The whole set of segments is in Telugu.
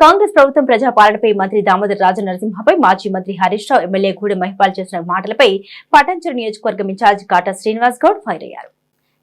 కాంగ్రెస్ ప్రభుత్వం ప్రజాపాలనపై మంత్రి దామోదర్ రాజు నరసింహపై మాజీ మంత్రి హరీష్ రావు ఎమ్మెల్యే గూడెం మహిపాల్ చేసిన మాటలపై పటాన్చెరు నియోజకవర్గం ఇన్ఛార్జ్ కాటా శ్రీనివాస్ గౌడ్ ఫైర్ అయ్యారు.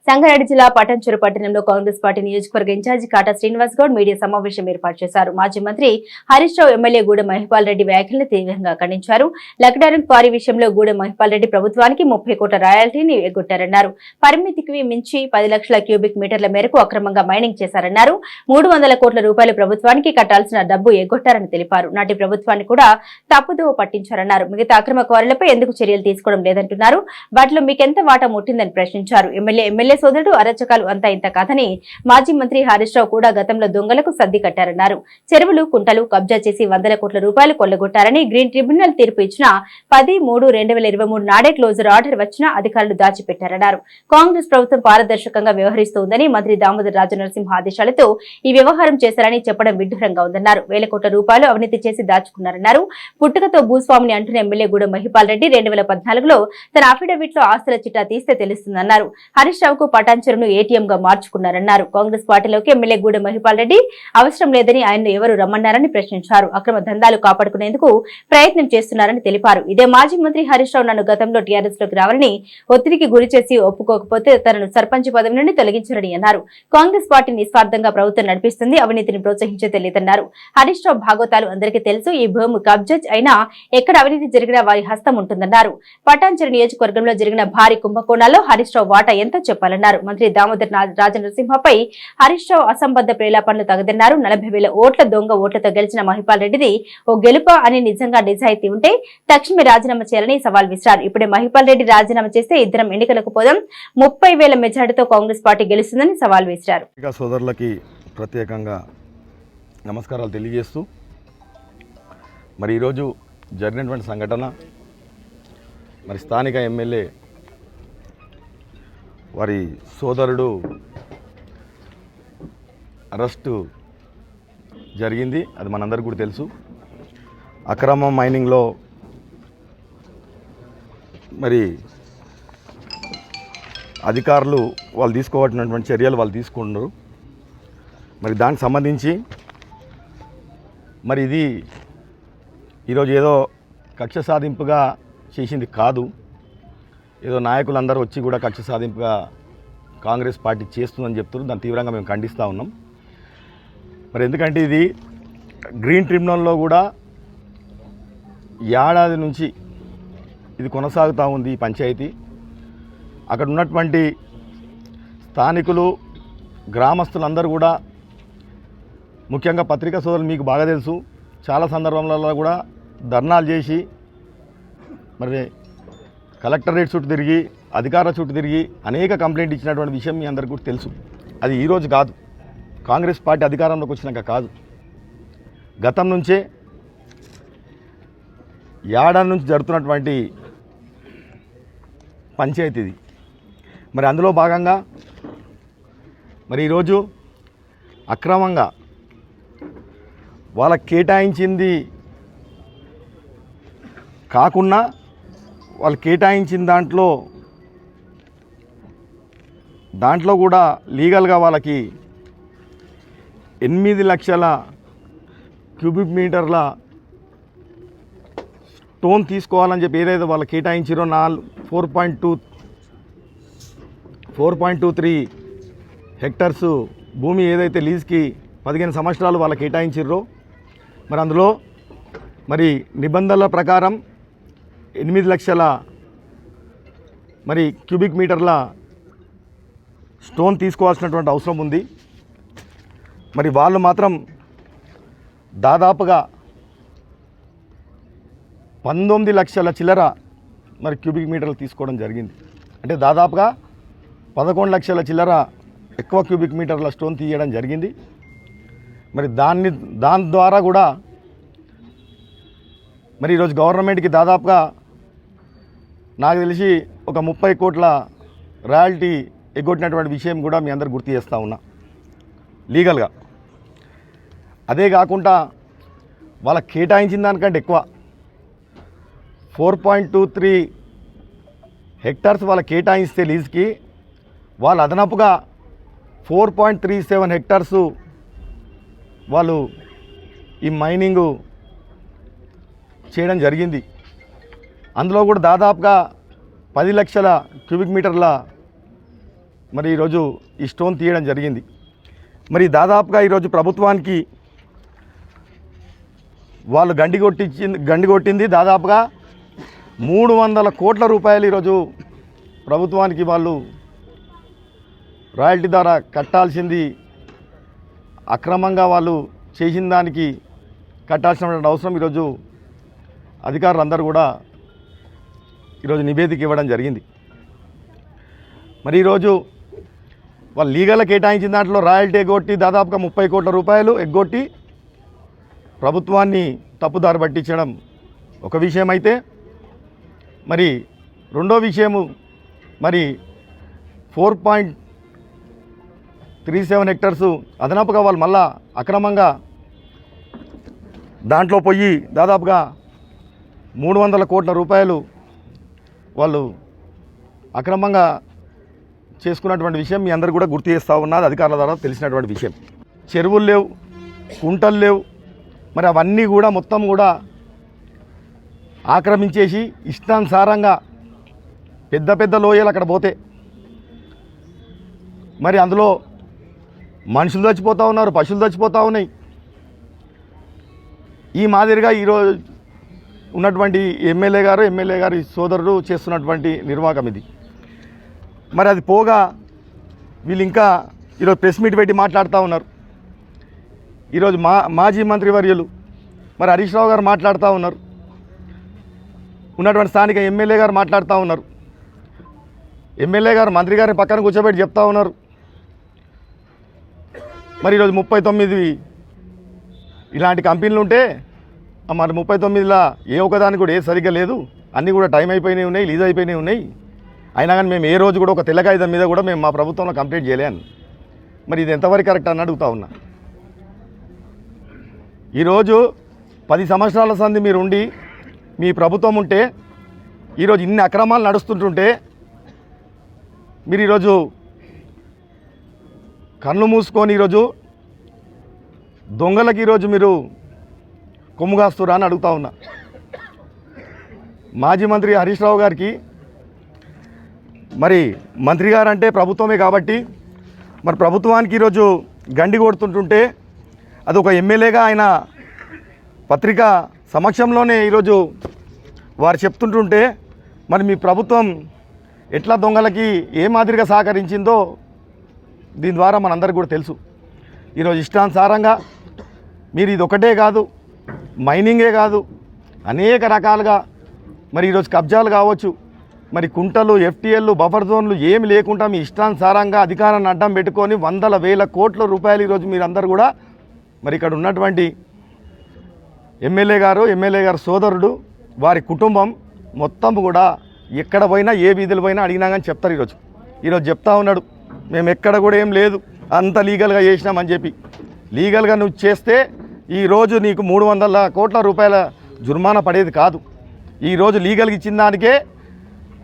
సంగారెడ్డి జిల్లా పటాన్చెరు పట్టణంలో కాంగ్రెస్ పార్టీ నియోజకవర్గ ఇన్ఛార్జి కాటా శ్రీనివాస్ గౌడ్ మీడియా సమావేశం ఏర్పాటు చేశారు. మాజీ మంత్రి హరీష్ రావు ఎమ్మెల్యే గూడ మహిపాల్ రెడ్డి వ్యాఖ్యలను తీవ్రంగా ఖండించారు. లక్డారం క్వారీ విషయంలో గూడ మహిపాల్ రెడ్డి ప్రభుత్వానికి ముప్పై కోట్ల రాయల్టీని ఎగ్గొట్టారన్నారు. పరిమితికి మించి పది లక్షల క్యూబిక్ మీటర్ల మేరకు అక్రమంగా మైనింగ్ చేశారన్నారు. మూడు వందల కోట్ల రూపాయలు ప్రభుత్వానికి కట్టాల్సిన డబ్బు ఎగ్గొట్టారని తెలిపారు. నాటి ప్రభుత్వాన్ని కూడా తప్పుదో పట్టించారన్నారు. మిగతా అక్రమ క్వారీలపై ఎందుకు చర్యలు తీసుకోవడం లేదంటున్నారు. వాటిలో మీకెంత వాటా ముట్టిందని ప్రశ్నించారు. ఎమ్మెల్యే ఎమ్మెల్యే సోదరుడు అరచకాలు అంతా ఇంత కాదని మాజీ మంత్రి హరీష్ రావు కూడా గతంలో దొంగలకు సర్ది కట్టారన్నారు. చెరువులు కుంటలు కబ్జా చేసి వందల కోట్ల రూపాయలు కొల్లగొట్టారని గ్రీన్ ట్రిబ్యునల్ తీర్పు ఇచ్చిన పది మూడు రెండు వేల ఇరవై మూడు నాడే క్లోజర్ ఆర్డర్ వచ్చినా అధికారులు దాచిపెట్టారన్నారు. కాంగ్రెస్ ప్రభుత్వం పారదర్శకంగా వ్యవహరిస్తోందని మంత్రి దామోదర్ రాజనరసింహ ఆదేశాలతో ఈ వ్యవహారం చేశారని చెప్పడం విడ్డూరంగా ఉందన్నారు. వేల కోట్ల రూపాయలు అవినీతి చేసి దాచుకున్నారన్నారు. పుట్టుకతో భూస్వామిని అంటున్న ఎమ్మెల్యే గూడెం మహిపాల్ రెడ్డి రెండు వేల పద్నాలుగులో తన అఫిడవిట్లో ఆస్తుల చిట్టా తీస్తే తెలుస్తుందన్నారు. హరీష్ రావుకు పటాన్చెరును ఏటీఎం గా మార్చుకున్నారన్నారు. కాంగ్రెస్ పార్టీలోకి ఎమ్మెల్యే గూడెం మహిపాల్ రెడ్డి అవసరం లేదని ఆయన్ను ఎవరు రమ్మన్నారని ప్రశ్నించారు. అక్రమ దందాలు కాపాడుకునేందుకు ప్రయత్నం చేస్తున్నారని తెలిపారు. ఇదే మాజీ మంత్రి హరీష్ రావు నన్ను గతంలో టీఆర్ఎస్లోకి రావాలని ఒత్తిడికి గురి చేసి ఒప్పుకోకపోతే తనను సర్పంచ్ పదవి నుండి తొలగించారని అన్నారు. కాంగ్రెస్ పార్టీ నిస్వార్థంగా ప్రభుత్వం నడిపిస్తుంది అవినీతిని ప్రోత్సహించే తెలియదన్నారు. హరీష్ రావు భాగవతాలు అందరికీ తెలుసు ఈ భూమి కబ్జా అయినా ఎక్కడ అవినీతి జరిగినా వారి హస్తం ఉంటుందన్నారు. పటాన్చెరు నియోజకవర్గంలో జరిగిన భారీ కుంభకోణాల్లో హరీష్ రావు వాటా ఎంతో చెప్పాలన్నారు మంత్రి దామోదర్ నా- రాజనరసింహపై హరీష్ రావు అసంబద్ధ ప్రేలాపనలు తగదన్నారు. నలభై వేల ఓట్ల దొంగ ఓట్లతో గెలిచిన మహిపాల్ రెడ్డిది ఓ గెలుప అని నిజంగా నిజాయితీ ఉంటే తక్షణమే రాజీనామా చేయాలని సవాల్ విసిరారు. ఇప్పుడే మహిపాల్ రెడ్డి రాజీనామా చేస్తే ఇద్దరం ఎన్నికలకు పోదాం. ముప్పై వేల మెజార్టీతో కాంగ్రెస్ పార్టీ గెలుస్తుందని సవాల్ విసిరారు. సోదరులకి ప్రత్యేకంగా నమస్కారాలు తెలియజేస్తూ మరి ఈరోజు జరిగినటువంటి సంఘటన మరి స్థానిక ఎమ్మెల్యే వారి సోదరుడు అరెస్టు జరిగింది. అది మనందరికి కూడా తెలుసు. అక్రమ మైనింగ్లో మరి అధికారులు వాళ్ళు తీసుకోవాల్సినటువంటి చర్యలు వాళ్ళు తీసుకున్నారు మరి దానికి సంబంధించి మరి ఇది ఈరోజు ఏదో కక్ష సాధింపుగా చేసింది కాదు. ఏదో నాయకులందరూ వచ్చి కూడా కక్ష సాధింపుగా కాంగ్రెస్ పార్టీ చేస్తుందని చెప్తున్నారు. దాన్ని తీవ్రంగా మేము ఖండిస్తూ ఉన్నాం. మరి ఎందుకంటే ఇది గ్రీన్ ట్రిబ్యునల్లో కూడా ఏడాది నుంచి ఇది కొనసాగుతూ ఉంది ఈ పంచాయతీ. అక్కడ ఉన్నటువంటి స్థానికులు గ్రామస్తులందరూ కూడా ముఖ్యంగా పత్రికా సోదరులు మీకు బాగా తెలుసు. చాలా సందర్భాలలో కూడా ధర్నాలు చేసి మరి కలెక్టరేట్ చుట్టూ తిరిగి అధికారుల చుట్టూ తిరిగి అనేక కంప్లైంట్ ఇచ్చినటువంటి విషయం మీ అందరికీ కూడా తెలుసు. అది ఈరోజు కాదు. కాంగ్రెస్ పార్టీ అధికారంలోకి వచ్చినాక కాదు. గతం నుంచే ఏడాది నుంచి జరుగుతున్నటువంటి పంచాయతీ ఇది. మరి అందులో భాగంగా మరి ఈరోజు అక్రమంగా వాళ్ళకి కేటాయించింది కాకుండా వాళ్ళు కేటాయించిన దాంట్లో దాంట్లో కూడా లీగల్గా వాళ్ళకి ఎనిమిది లక్షల క్యూబిక్ మీటర్ల స్టోన్ తీసుకోవాలని చెప్పి ఏదైతే వాళ్ళు కేటాయించారో నాలుగు four point two four point two three hectares భూమి ఏదైతే లీజ్కి పదిహేను సంవత్సరాలు వాళ్ళకి కేటాయించారో మరి అందులో మరి నిబంధనల ప్రకారం ఎనిమిది లక్షల మరి క్యూబిక్ మీటర్ల స్టోన్ తీసుకోవాల్సినటువంటి అవసరం ఉంది. మరి వాళ్ళు మాత్రం దాదాపుగా పంతొమ్మిది లక్షల చిల్లర మరి క్యూబిక్ మీటర్లు తీసుకోవడం జరిగింది. అంటే దాదాపుగా పదకొండు లక్షల చిల్లర ఎక్కువ క్యూబిక్ మీటర్ల స్టోన్ తీయడం జరిగింది. మరి దాన్ని దాని ద్వారా కూడా మరి ఈరోజు గవర్నమెంట్కి దాదాపుగా నాకు తెలిసి ఒక ముప్పై కోట్ల రాయల్టీ ఎగ్గొట్టినటువంటి విషయం కూడా మీ అందరు గుర్తు చేస్తూ ఉన్నా. లీగల్గా. అదే కాకుండా వాళ్ళకి కేటాయించిన దానికంటే ఎక్కువ. Four point two three hectares వాళ్ళకి కేటాయిస్తే లీజ్కి వాళ్ళు అదనపుగా four point three seven hectares వాళ్ళు ఈ మైనింగు చేయడం జరిగింది. అందులో కూడా దాదాపుగా పది లక్షల క్యూబిక్ మీటర్ల మరి ఈరోజు ఈ స్టోన్ తీయడం జరిగింది. మరి దాదాపుగా ఈరోజు ప్రభుత్వానికి వాళ్ళు గండి కొట్టించింది గండి కొట్టింది దాదాపుగా మూడు వందల కోట్ల రూపాయలు ఈరోజు ప్రభుత్వానికి వాళ్ళు రాయల్టీ ద్వారా కట్టాల్సింది. అక్రమంగా వాళ్ళు చేసిన దానికి కట్టాల్సినటువంటి అవసరం ఈరోజు అధికారులు అందరూ కూడా ఈరోజు నివేదిక ఇవ్వడం జరిగింది. మరి ఈరోజు వాళ్ళు లీగల్ కేటాయించిన దాంట్లో రాయల్టీ ఎగ్గొట్టి దాదాపుగా ముప్పై కోట్ల రూపాయలు ఎగ్గొట్టి ప్రభుత్వాన్ని తప్పుదారి పట్టించడం ఒక విషయం అయితే మరి రెండో విషయము మరి four point three seven hectares అదనపుగా వాళ్ళు మళ్ళా అక్రమంగా దాంట్లో పోయి దాదాపుగా మూడు వందల కోట్ల రూపాయలు వాళ్ళు అక్రమంగా చేసుకున్నటువంటి విషయం మీ అందరు కూడా గుర్తు చేస్తూ ఉన్నది అధికారుల ద్వారా తెలిసినటువంటి విషయం. చెరువులు లేవు కుంటలు లేవు మరి అవన్నీ కూడా మొత్తం కూడా ఆక్రమించేసి ఇష్టానుసారంగా పెద్ద పెద్ద లోయలు అక్కడ పోతే మరి అందులో మనుషులు చచ్చిపోతూ ఉన్నారు పశువులు చచ్చిపోతూ ఉన్నాయి. ఈ మాదిరిగా ఈరోజు ఉన్నటువంటి ఎమ్మెల్యే గారు ఎమ్మెల్యే గారి సోదరుడు చేస్తున్నటువంటి నిర్వాహకం ఇది. మరి అది పోగా వీళ్ళు ఇంకా ఈరోజు ప్రెస్ మీట్ పెట్టి మాట్లాడుతూ ఉన్నారు. ఈరోజు మా మాజీ మంత్రి వర్యులు మరి హరీష్ రావు గారు మాట్లాడుతూ ఉన్నారు. ఉన్నటువంటి స్థానిక ఎమ్మెల్యే గారు మాట్లాడుతూ ఉన్నారు. ఎమ్మెల్యే గారు మంత్రి గారిని పక్కన కూర్చోబెట్టి చెప్తా ఉన్నారు. మరి ఈరోజు ముప్పై తొమ్మిది ఇలాంటి కంపెనీలు ఉంటే మరి ముప్పై తొమ్మిదిలో ఏ ఒకదానికి కూడా ఏ సరిగ్గా లేదు. అన్నీ కూడా టైం అయిపోయినాయి ఉన్నాయి లీజ్ అయిపోయినాయి ఉన్నాయి. అయినా కానీ మేము ఏ రోజు కూడా ఒక తెల్ల మీద కూడా మేము మా ప్రభుత్వంలో కంప్లీట్ చేయలేను మరి ఇది ఎంతవరకు కరెక్ట్ అని అడుగుతా ఉన్నా. ఈరోజు పది సంవత్సరాల సంది మీరు ఉండి మీ ప్రభుత్వం ఉంటే ఈరోజు ఇన్ని అక్రమాలు నడుస్తుంటుంటే మీరు ఈరోజు కళ్ళు మూసుకొని ఈరోజు దొంగలకి ఈరోజు మీరు కొమ్ము కాస్తురా అని అడుగుతా ఉన్నా. మాజీ మంత్రి హరీష్ రావు గారికి మరి మంత్రి గారు అంటే ప్రభుత్వమే కాబట్టి మరి ప్రభుత్వానికి ఈరోజు గండి కొడుతుంటుంటే అది ఒక ఎమ్మెల్యేగా ఆయన పత్రిక సమక్షంలోనే ఈరోజు వారు చెప్తుంటుంటే మరి మీ ప్రభుత్వం ఎట్లా దొంగలకి ఏ మాదిరిగా సహకరించిందో దీని ద్వారా మనందరికీ కూడా తెలుసు. ఈరోజు ఇష్టానుసారంగా మీరు ఇది ఒకటే కాదు మైనింగే కాదు అనేక రకాలుగా మరి ఈరోజు కబ్జాలు కావచ్చు. మరి కుంటలు ఎఫ్టీఎల్లు బఫర్ జోన్లు ఏమి లేకుండా మీ ఇష్టానుసారంగా అధికారాన్ని అడ్డం పెట్టుకొని వందల వేల కోట్ల రూపాయలు ఈరోజు మీరందరూ కూడా మరి ఇక్కడ ఉన్నటువంటి ఎమ్మెల్యే గారు ఎమ్మెల్యే గారు సోదరుడు వారి కుటుంబం మొత్తం కూడా ఎక్కడ పోయినా ఏ వీధులు పోయినా అడిగినా కానీ చెప్తారు ఈరోజు. ఈరోజు చెప్తా ఉన్నాడు మేము ఎక్కడ కూడా ఏం లేదు అంత లీగల్గా చేసినామని చెప్పి. లీగల్గా నువ్వు చేస్తే ఈరోజు నీకు మూడు వందల కోట్ల రూపాయల జుర్మానా పడేది కాదు. ఈరోజు లీగల్గా ఇచ్చిన దానికే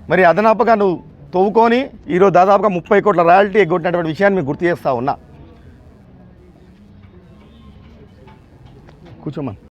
మరి అదనపుగా నువ్వు తవ్వుకొని ఈరోజు దాదాపుగా ముప్పై కోట్ల రాయల్టీ ఎగ్గొట్టినటువంటి విషయాన్ని మీకు గుర్తు చేస్తా ఉన్నా. కూర్చోమని.